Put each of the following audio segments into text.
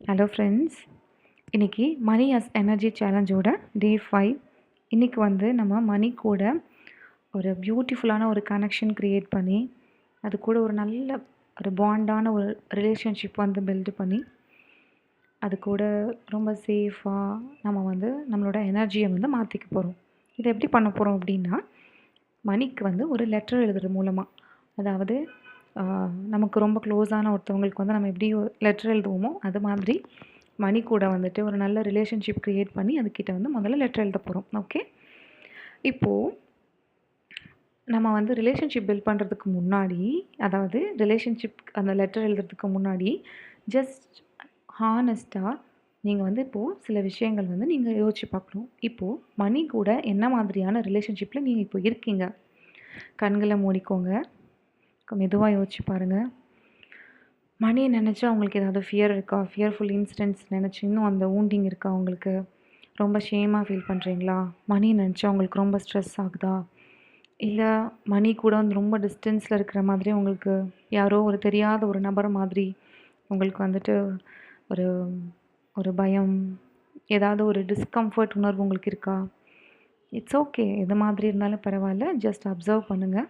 Hello friends இன்றைக்கி money as energy சேலஞ்சோட day five இன்றைக்கி வந்து நம்ம மணி கூட ஒரு பியூட்டிஃபுல்லான ஒரு கனெக்ஷன் க்ரியேட் பண்ணி அது கூட ஒரு நல்ல ஒரு பாண்டான ஒரு ரிலேஷன்ஷிப் வந்து பில்டு பண்ணி அது கூட ரொம்ப சேஃபாக நம்ம வந்து நம்மளோட எனர்ஜியை வந்து மாற்றிக்க போகிறோம் இதை எப்படி பண்ண போகிறோம் அப்படின்னா மணிக்கு வந்து ஒரு லெட்டர் எழுதுறது மூலமாக அதாவது நமக்கு ரொம்ப க்ளோஸான ஒருத்தவங்களுக்கு வந்து நம்ம எப்படி லெட்டர் எழுதுவோமோ அது மாதிரி மணி கூட வந்துட்டு ஒரு நல்ல ரிலேஷன்ஷிப் க்ரியேட் பண்ணி அதுக்கிட்ட வந்து முதல்ல லெட்டர் எழுத போகிறோம் ஓகே இப்போது நம்ம வந்து ரிலேஷன்ஷிப் பில்ட் பண்ணுறதுக்கு முன்னாடி அதாவது ரிலேஷன்ஷிப் அந்த லெட்டர் எழுதுறதுக்கு முன்னாடி ஜஸ்ட் ஹானஸ்ட்டாக நீங்கள் வந்து இப்போது சில விஷயங்கள் வந்து நீங்கள் யோசிச்சு பார்க்கணும். இப்போது மணி கூட என்ன மாதிரியான ரிலேஷன்ஷிப்பில் நீங்கள் இப்போ இருக்கீங்க? கண்களை மூடிக்கோங்க. மெதுவாக யோசிச்சு பாருங்கள் மணியை நினச்சா அவங்களுக்கு ஏதாவது ஃபியர் இருக்கா? ஃபியர்ஃபுல் இன்சிடென்ட்ஸ் நினச்சி இன்னும் அந்த ஊண்டிங் இருக்கா உங்களுக்கு? ரொம்ப ஷேமாக ஃபீல் பண்ணுறீங்களா மணி நினச்சா உங்களுக்கு ரொம்ப ஸ்ட்ரெஸ் ஆகுதா? இல்லை மணி கூட வந்து ரொம்ப டிஸ்டன்ஸில் இருக்கிற மாதிரி உங்களுக்கு யாரோ ஒரு தெரியாத ஒரு நபர் மாதிரி உங்களுக்கு வந்துட்டு ஒரு ஒரு பயம் ஏதாவது ஒரு டிஸ்கம்ஃபர்ட் உணர்வு உங்களுக்கு இருக்கா? இட்ஸ் ஓகே எது மாதிரி இருந்தாலும் பரவாயில்ல. ஜஸ்ட் அப்சர்வ் பண்ணுங்கள்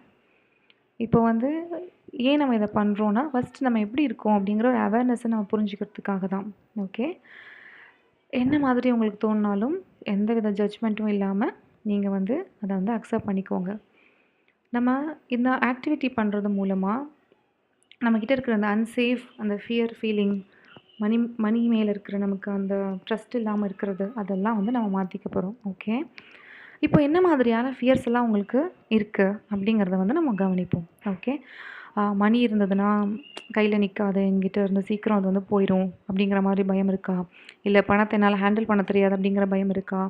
இப்போ வந்து ஏன் நம்ம இதை பண்ணுறோன்னா ஃபஸ்ட்டு நம்ம எப்படி இருக்கோம் அப்படிங்கிற ஒரு அவேர்னஸை நம்ம புரிஞ்சுக்கிறதுக்காக தான். ஓகே என்ன மாதிரி உங்களுக்கு தோணினாலும் எந்த வித ஜட்ஜ்மெண்ட்டும் இல்லாமல் நீங்கள் வந்து அதை வந்து அக்செப்ட் பண்ணிக்கோங்க. நம்ம இந்த ஆக்டிவிட்டி பண்ணுறது மூலமாக நம்மக்கிட்ட இருக்கிற அந்த அன்சேஃப் அந்த ஃபியர் ஃபீலிங் மணி மணி மேலே இருக்கிற நமக்கு அந்த ட்ரஸ்ட் இல்லாமல் இருக்கிறது அதெல்லாம் வந்து நம்ம மாற்றிக்க போகிறோம் ஓகே இப்போ என்ன மாதிரியான ஃபியர்ஸ் எல்லாம் உங்களுக்கு இருக்குது அப்படிங்கிறத வந்து நம்ம கவனிப்போம். ஓகே மணி இருந்ததுன்னா கையில் நிற்காது என்கிட்ட இருந்து சீக்கிரம் அது வந்து போயிடும் அப்படிங்கிற மாதிரி பயம் இருக்கா? இல்லை பணத்தை என்னால் ஹேண்டில் பண்ண தெரியாது அப்படிங்கிற பயம் இருக்கா?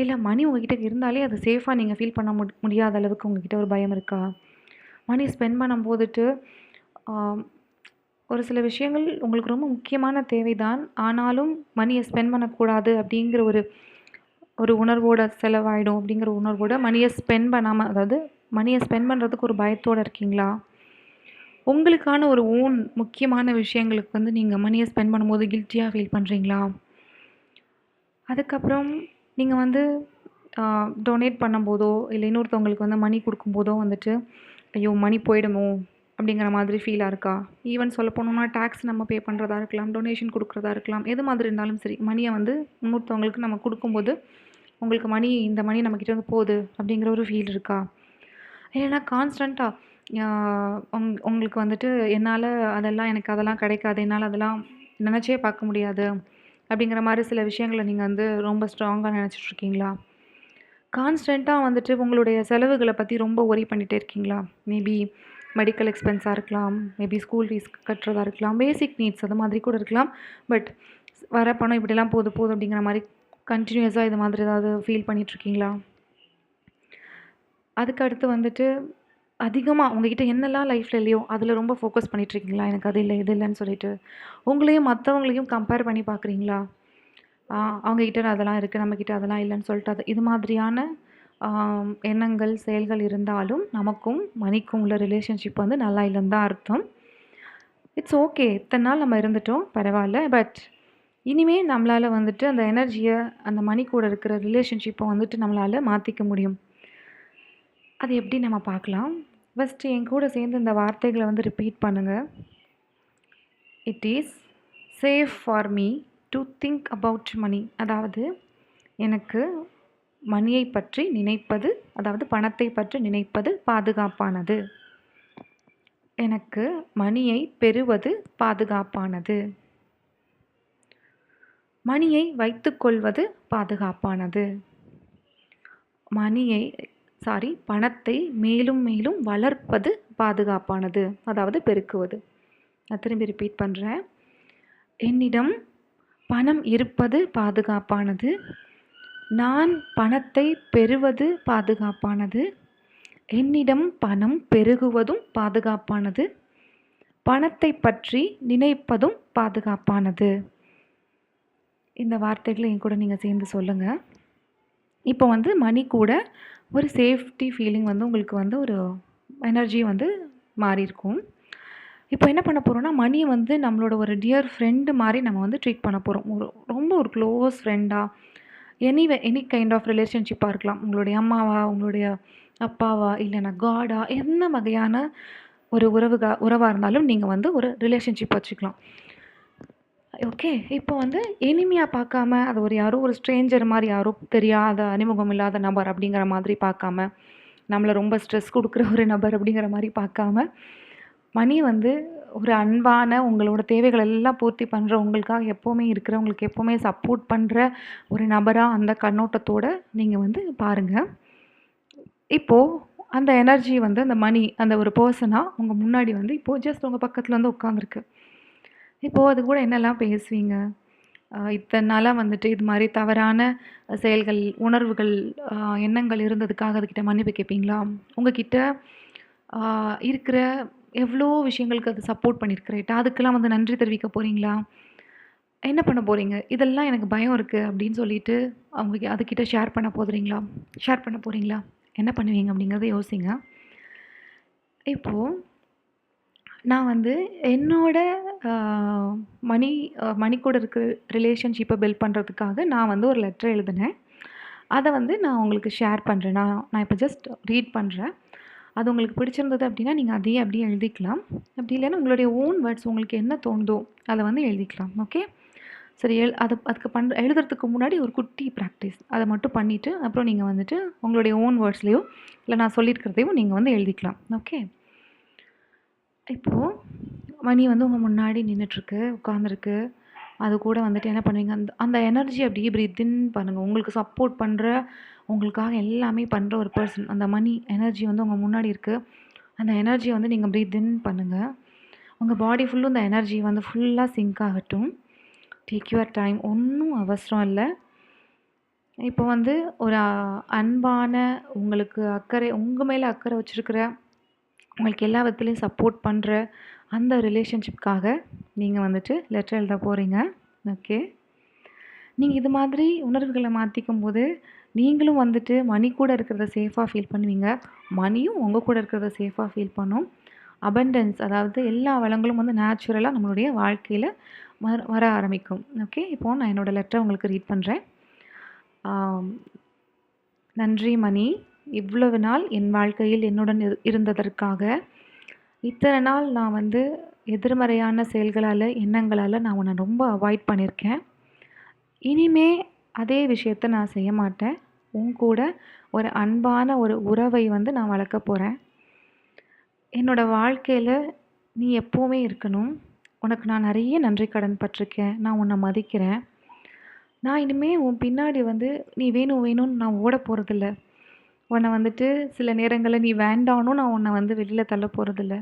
இல்லை மணி உங்ககிட்ட இருந்தாலே அது சேஃபாக நீங்கள் ஃபீல் பண்ண மு முடியாத அளவுக்கு உங்ககிட்ட ஒரு பயம் இருக்கா? மணி ஸ்பெண்ட் பண்ணும் போதுட்டு ஒரு சில விஷயங்கள் உங்களுக்கு ரொம்ப முக்கியமான தேவைதான். ஆனாலும் மணியை ஸ்பெண்ட் பண்ணக்கூடாது அப்படிங்கிற ஒரு ஒரு உணர்வோட செலவாயிடும் அப்படிங்கிற உணர்வோட மணியை ஸ்பெண்ட் பண்ணாமல் அதாவது மணியை ஸ்பெண்ட் பண்ணுறதுக்கு ஒரு பயத்தோடு இருக்கீங்களா? உங்களுக்கான ஒரு ஓன் முக்கியமான விஷயங்களுக்கு வந்து நீங்கள் மணியை ஸ்பெண்ட் பண்ணும்போது கில்ட்டியாக ஃபீல் பண்ணுறீங்களா அதுக்கப்புறம் நீங்கள் வந்து டொனேட் பண்ணும்போதோ இல்லை இன்னொருத்தவங்களுக்கு வந்து மணி கொடுக்கும்போதோ வந்துட்டு ஐயோ மணி போயிடுமோ அப்படிங்கிற மாதிரி ஃபீலாக இருக்கா? ஈவன் சொல்ல போனோம்னா டேக்ஸ் நம்ம பே பண்ணுறதா இருக்கலாம் டொனேஷன் கொடுக்குறதா இருக்கலாம் எது மாதிரி இருந்தாலும் சரி மணியை வந்து இன்னொருத்தவங்களுக்கு நம்ம கொடுக்கும்போது உங்களுக்கு மணி இந்த மணி நம்மக்கிட்ட வந்து போகுது அப்படிங்கிற ஒரு ஃபீல் இருக்கா? இல்லைன்னா கான்ஸ்டண்ட்டாக உங் உங்களுக்கு வந்துட்டு என்னால் அதெல்லாம் எனக்கு அதெல்லாம் கிடைக்காது. என்னால் அதெல்லாம் நினச்சே பார்க்க முடியாது. அப்படிங்கிற மாதிரி சில விஷயங்களை நீங்கள் வந்து ரொம்ப ஸ்ட்ராங்காக நினச்சிட்ருக்கீங்களா கான்ஸ்டண்ட்டாக வந்துட்டு உங்களுடைய செலவுகளை பற்றி ரொம்ப ஒரி பண்ணிகிட்டே இருக்கீங்களா? மேபி மெடிக்கல் எக்ஸ்பென்ஸாக இருக்கலாம். மேபி ஸ்கூல் ஃபீஸ் கட்டுறதா இருக்கலாம். பேசிக் நீட்ஸ் அது மாதிரி கூட இருக்கலாம். பட் வர பணம் இப்படிலாம் போதும் போதும் அப்படிங்கிற மாதிரி கண்டினியூஸாக இது மாதிரி ஏதாவது ஃபீல் பண்ணிகிட்ருக்கீங்களா அதுக்கு அடுத்து வந்துட்டு அதிகமாக உங்ககிட்ட என்னெல்லாம் லைஃப்பில் இல்லையோ அதில் ரொம்ப ஃபோக்கஸ் பண்ணிகிட்ருக்கீங்களா எனக்கு அது இல்லை இது இல்லைன்னு சொல்லிட்டு. உங்களையும் மற்றவங்களையும் கம்பேர் பண்ணி பார்க்குறீங்களா? அவங்கக்கிட்ட அதெல்லாம் இருக்குது நம்மக்கிட்ட அதெல்லாம் இல்லைன்னு சொல்லிட்டு அது இது மாதிரியான எண்ணங்கள் செயல்கள் இருந்தாலும் நமக்கும் மணிக்கும் உள்ள ரிலேஷன்ஷிப் வந்து நல்லா இல்லைன்னு தான் அர்த்தம். இட்ஸ் ஓகே இத்தனை நாள் நம்ம இருந்துட்டோம் பரவாயில்ல பட் இனிமேல் நம்மளால் வந்துட்டு அந்த எனர்ஜியை அந்த மணி கூட இருக்கிற ரிலேஷன்ஷிப்பை வந்துட்டு நம்மளால் மாற்றிக்க முடியும். அது எப்படி நம்ம பார்க்கலாம்? ஃபஸ்ட்டு என் கூட சேர்ந்து இந்த வார்த்தைகளை வந்து ரிப்பீட் பண்ணுங்கள் it is safe for me to think about money அதாவது எனக்கு மணியை பற்றி நினைப்பது அதாவது பணத்தை பற்றி நினைப்பது பாதுகாப்பானது. எனக்கு மணியை பெறுவது பாதுகாப்பானது. மணியை வைத்துக்கொள்வது பாதுகாப்பானது. மணியை சாரி பணத்தை மேலும் மேலும் வளர்ப்பது பாதுகாப்பானது அதாவது பெருக்குவது. நான் திரும்பி ரிப்பீட் பண்ணுறேன் என்னிடம் பணம் இருப்பது பாதுகாப்பானது. நான் பணத்தை பெறுவது பாதுகாப்பானது. என்னிடம் பணம் பெருகுவதும் பாதுகாப்பானது. பணத்தை பற்றி நினைப்பதும் பாதுகாப்பானது. இந்த வார்த்தைகளை என் கூட நீங்கள் சேர்ந்து சொல்லுங்கள் இப்போ வந்து மணி கூட ஒரு சேஃப்டி ஃபீலிங் வந்து உங்களுக்கு வந்து ஒரு எனர்ஜி வந்து மாறி இருக்கும் இப்போ என்ன பண்ண போகிறோம்னா மணியை வந்து நம்மளோட ஒரு டியர் ஃப்ரெண்டு மாதிரி நம்ம வந்து ட்ரீட் பண்ண போகிறோம் ஒரு ரொம்ப ஒரு க்ளோஸ் ஃப்ரெண்டாக எனி எனி கைண்ட் ஆஃப் ரிலேஷன்ஷிப்பாக இருக்கலாம். உங்களுடைய அம்மாவா உங்களுடைய அப்பாவா இல்லைன்னா காடா என்ன வகையான ஒரு உறவுகா உறவாக இருந்தாலும் நீங்கள் வந்து ஒரு ரிலேஷன்ஷிப் வச்சுக்கலாம். ஓகே இப்போ வந்து எனிமையாக பார்க்காம அது ஒரு யாரோ ஒரு ஸ்ட்ரேஞ்சர் மாதிரி யாரோ தெரியாத அறிமுகம் இல்லாத நபர் அப்படிங்கிற மாதிரி பார்க்காம நம்மளை ரொம்ப ஸ்ட்ரெஸ் கொடுக்குற ஒரு நபர் அப்படிங்கிற மாதிரி பார்க்காம மணி வந்து ஒரு அன்பான உங்களோட தேவைகள் எல்லாம் பூர்த்தி பண்ணுற உங்களுக்காக எப்போவுமே இருக்கிற உங்களுக்கு எப்போவுமே சப்போர்ட் பண்ணுற ஒரு நபராக அந்த கண்ணோட்டத்தோட நீங்கள் வந்து பாருங்கள் இப்போது அந்த எனர்ஜி வந்து அந்த மணி அந்த ஒரு பர்சனாக உங்கள் முன்னாடி வந்து இப்போது ஜஸ்ட் உங்கள் பக்கத்தில் வந்து உட்காந்துருக்கு இப்போது அது கூட என்னெல்லாம் பேசுவீங்க? இத்தனை நாளாக வந்துட்டு இது மாதிரி தவறான செயல்கள் உணர்வுகள் எண்ணங்கள் இருந்ததுக்காக அதுக்கிட்ட மன்னிப்பு கேட்பீங்களா உங்ககிட்ட இருக்கிற எவ்வளோ விஷயங்களுக்கு அது சப்போர்ட் பண்ணியிருக்கிறேட்டா அதுக்கெல்லாம் வந்து நன்றி தெரிவிக்க போகிறீங்களா என்ன பண்ண போகிறீங்க இதெல்லாம் எனக்கு பயம் இருக்குது அப்படின்னு சொல்லிட்டு அவங்க அதுக்கிட்ட ஷேர் பண்ண போகிறீங்களா ஷேர் பண்ண போகிறீங்களா என்ன பண்ணுவீங்க அப்படிங்கிறத யோசிங்க. இப்போது நான் வந்து என்னோட மணி மணி கூட இருக்கிற ரிலேஷன்ஷிப்பை பில்ட் பண்ணுறதுக்காக நான் வந்து ஒரு லெட்டர் எழுதினேன். அதை வந்து நான் உங்களுக்கு ஷேர் பண்ணுறேன் நான் நான் இப்போ ஜஸ்ட் ரீட் பண்ணுறேன் அது உங்களுக்கு பிடிச்சிருந்தது அப்படின்னா நீங்கள் அதையே அப்படியே எழுதிக்கலாம். அப்படி இல்லைன்னா உங்களுடைய ஓன் வேர்ட்ஸ் உங்களுக்கு என்ன தோணுதோ அதை வந்து எழுதிக்கலாம். ஓகே சரி எழு அது அதுக்கு பண் எழுதுறதுக்கு முன்னாடி ஒரு குட்டி ப்ராக்டிஸ் அதை மட்டும் பண்ணிவிட்டு அப்புறம் நீங்கள் வந்துட்டு உங்களுடைய ஓன் வேர்ட்ஸ்லேயோ இல்லை நான் சொல்லியிருக்கிறதையும் நீங்கள் வந்து எழுதிக்கலாம். ஓகே இப்போது மணி வந்து உங்கள் முன்னாடி நின்றுட்டுருக்கு உட்காந்துருக்கு அது கூட வந்துட்டு என்ன பண்ணுவீங்க? அந்த அந்த எனர்ஜி அப்படியே breathe பண்ணுங்கள் உங்களுக்கு சப்போர்ட் பண்ணுற உங்களுக்காக எல்லாமே பண்ணுற ஒரு பர்சன் அந்த மணி எனர்ஜி வந்து உங்கள் முன்னாடி இருக்குது அந்த எனர்ஜியை வந்து நீங்கள் breathe இன் பண்ணுங்கள் உங்கள் பாடி ஃபுல்லும் இந்த எனர்ஜி வந்து ஃபுல்லாக சிங்க் ஆகட்டும். டேக் யுவர் டைம் ஒன்றும் அவசரம் இல்லை. இப்போ வந்து ஒரு அன்பான உங்களுக்கு அக்கறை உங்கள் மேலே அக்கறை வச்சுருக்கிற உங்களுக்கு எல்லா விதத்துலேயும் சப்போர்ட் பண்ணுற அந்த ரிலேஷன்ஷிப்காக நீங்கள் வந்துட்டு லெட்டர் எழுத போகிறீங்க ஓகே நீங்கள் இது மாதிரி உணர்வுகளை மாற்றிக்கும் போது நீங்களும் வந்துட்டு மணி கூட இருக்கிறத சேஃபாக ஃபீல் பண்ணுவீங்க. மணியும் உங்கள் கூட இருக்கிறத சேஃபாக ஃபீல் பண்ணும். அபண்டன்ஸ் அதாவது எல்லா வளங்களும் வந்து நேச்சுரலாக நம்மளுடைய வாழ்க்கையில் வர வர ஆரம்பிக்கும். ஓகே இப்போது நான் என்னோடய லெட்டரை உங்களுக்கு ரீட் பண்ணுறேன் நன்றி மணி. இவ்வளவு நாள் என் வாழ்க்கையில் என்னுடன் இரு- இருந்ததற்காக இத்தனை நாள் நான் வந்து எதிர்மறையான செயல்களால் எண்ணங்களால் நான் உன்னை ரொம்ப அவாய்ட் பண்ணியிருக்கேன் இனிமே அதே விஷயத்த நான் செய்ய மாட்டேன். உன் கூட ஒரு அன்பான ஒரு உறவை வந்து நான் வளர்க்க போகிறேன் என்னோட வாழ்க்கையில் நீ எப்போவுமே இருக்கணும். உனக்கு நான் நிறைய நன்றி கடன் பட்டிருக்கேன். நான் உன்னை மதிக்கிறேன். நான் இனிமேல் உன் பின்னாடி வந்து நீ வேணும் வேணும்னு நான் ஓட போகிறதில்ல உன்னை வந்துட்டு சில நேரங்களில் நீ வேண்டானும் நான் உன்னை வந்து வெளியில் தள்ள போகிறதில்ல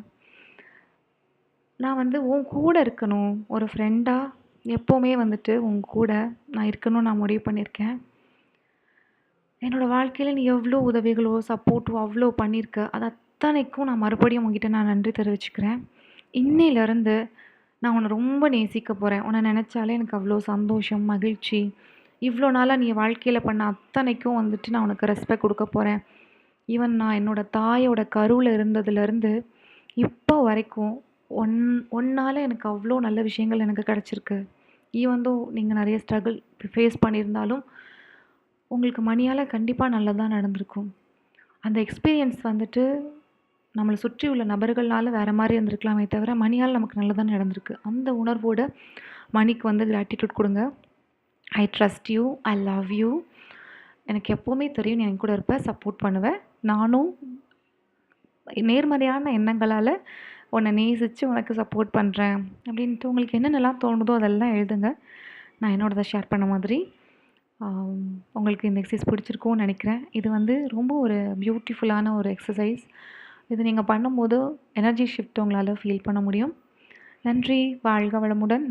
நான் வந்து உன் கூட இருக்கணும். ஒரு ஃப்ரெண்டாக எப்போவுமே வந்துட்டு உன் கூட நான் இருக்கணும்னு நான் முடிவு பண்ணியிருக்கேன். என்னோடய வாழ்க்கையில் நீ எவ்வளோ உதவிகளோ சப்போர்ட்டோ அவ்வளோ பண்ணியிருக்க. அது அத்தனைக்கும் நான் மறுபடியும் உங்ககிட்ட நான் நன்றி தெரிவிச்சுக்கிறேன். இன்னையிலேருந்து நான் உன்னை ரொம்ப நேசிக்க போகிறேன் உன்னை நினச்சாலே எனக்கு அவ்வளோ சந்தோஷம் மகிழ்ச்சி. இவ்வளோ நாளாக நீ வாழ்க்கையில் பண்ண அத்தனைக்கும் வந்துட்டு நான் உனக்கு ரெஸ்பெக்ட் கொடுக்க போகிறேன் ஈவன் நான் என்னோடய தாயோட கருவில் இருந்ததுலேருந்து இப்போ வரைக்கும் ஒன் ஒன்னால் எனக்கு அவ்வளோ நல்ல விஷயங்கள் எனக்கு கிடச்சிருக்கு. ஈவன் நீங்கள் நிறைய ஸ்ட்ரகிள் ஃபேஸ் பண்ணியிருந்தாலும் உங்களுக்கு மணியால் கண்டிப்பாக நல்லதாக நடந்திருக்கும். அந்த எக்ஸ்பீரியன்ஸ் வந்துட்டு நம்மளை சுற்றி உள்ள நபர்களால் வேறு மாதிரி இருந்திருக்கலாமே தவிர மணியால் நமக்கு நல்லதாக நடந்திருக்கு. அந்த உணர்வோட மணிக்கு வந்து கிராட்டிடியூட் கொடுங்க. I trust you I love you எனக்கு எப்போவுமே தெரியும் நீ என் கூட இருப்ப சப்போர்ட் பண்ணுவேன் நானும் நேர்மறையான எண்ணங்களால் உன்னை நேசித்து உனக்கு சப்போர்ட் பண்ணுறேன் அப்படின்ட்டு உங்களுக்கு என்னென்னலாம் தோணுதோ அதெல்லாம் எழுதுங்க. நான் என்னோடதை ஷேர் பண்ண மாதிரி. உங்களுக்கு இந்த எக்ஸசைஸ் பிடிச்சிருக்கும்னு நினைக்கிறேன். இது வந்து ரொம்ப ஒரு பியூட்டிஃபுல்லான ஒரு எக்ஸசைஸ் இது நீங்கள் பண்ணும்போது எனர்ஜி ஷிஃப்ட் உங்களால் ஃபீல் பண்ண முடியும். நன்றி. வாழ்க வளமுடன்.